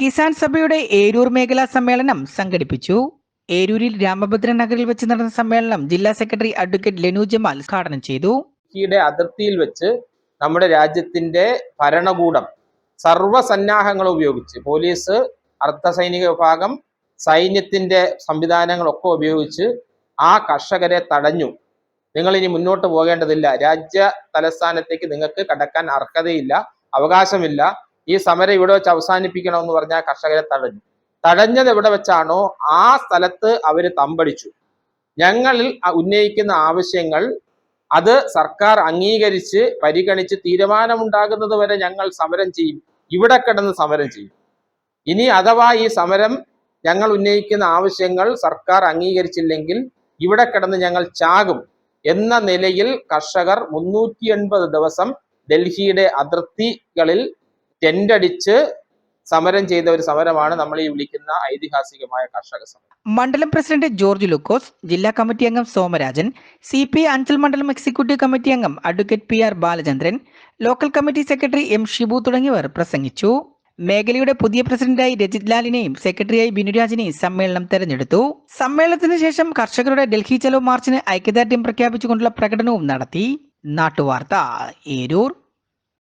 കിസാൻ സഭയുടെ ഏരൂർ മേഖലാ സമ്മേളനം സംഘടിപ്പിച്ചു. ഏരൂരിൽ രാമഭദ്രൻ നഗറിൽ വെച്ച് നടന്ന സമ്മേളനം ജില്ലാ സെക്രട്ടറി അഡ്വക്കേറ്റ് ലെനു ജമാൽ ഉദ്ഘാടനം ചെയ്തു. യുടെ അതിർത്തിയിൽ വെച്ച് നമ്മുടെ രാജ്യത്തിന്റെ ഭരണകൂടം സർവസന്നാഹങ്ങൾ ഉപയോഗിച്ച് പോലീസ് അർദ്ധസൈനിക വിഭാഗം സൈന്യത്തിന്റെ സംവിധാനങ്ങളൊക്കെ ഉപയോഗിച്ച് ആ കർഷകരെ തടഞ്ഞു. നിങ്ങൾ ഇനി മുന്നോട്ട് പോകേണ്ടതില്ല. രാജ്യ തലസ്ഥാനത്തേക്ക് നിങ്ങൾക്ക് കടക്കാൻ അർഹതയില്ല അവകാശമില്ല. ഈ സമരം ഇവിടെ വെച്ച് അവസാനിപ്പിക്കണമെന്ന് പറഞ്ഞാൽ കർഷകരെ തടഞ്ഞു. തടഞ്ഞത് എവിടെ വെച്ചാണോ ആ സ്ഥലത്ത് അവർ തമ്പടിച്ചു. ഞങ്ങളിൽ ഉന്നയിക്കുന്ന ആവശ്യങ്ങൾ അത് സർക്കാർ അംഗീകരിച്ച് പരിഗണിച്ച് തീരുമാനമുണ്ടാകുന്നത് വരെ ഞങ്ങൾ സമരം ചെയ്യും. ഇവിടെ കിടന്ന് സമരം ചെയ്യും. ഇനി അഥവാ ഈ സമരം ഞങ്ങൾ ഉന്നയിക്കുന്ന ആവശ്യങ്ങൾ സർക്കാർ അംഗീകരിച്ചില്ലെങ്കിൽ ഇവിടെ കിടന്ന് ഞങ്ങൾ ചാകും എന്ന നിലയിൽ കർഷകർ മുന്നൂറ്റി എൺപത് ദിവസം ഡൽഹിയുടെ അതിർത്തികളിൽ ടെന്റടിച്ച് സമരം ചെയ്ത ഒരു സമരമാണ് നമ്മൾ ഈ വിളിക്കുന്ന ഐതിഹാസികമായ കർഷക സമരം. മണ്ഡലം പ്രസിഡന്റ് ജോർജ് ലുക്കോസ് ജില്ലാ കമ്മിറ്റി അംഗം സോമരാജൻ സി പി അഞ്ചൽ മണ്ഡലം എക്സിക്യൂട്ടീവ് കമ്മിറ്റി അംഗം advocate P R Balachandran local committee secretary M Shibu തുടങ്ങിയവർ പ്രസംഗിച്ചു. മേഖലയുടെ പുതിയ പ്രസിഡന്റായി രജിത് ലാലിനെയും സെക്രട്ടറിയായി ബിനുരാജിനെയും സമ്മേളനം തെരഞ്ഞെടുത്തു. സമ്മേളനത്തിന് ശേഷം കർഷകരുടെ ഡൽഹി ചലോ മാർച്ചിന് ഐക്യദാർഢ്യം പ്രഖ്യാപിച്ചുകൊണ്ടുള്ള പ്രകടനവും നടത്തി. നാട്ടുവാർത്ത ഏരൂർ.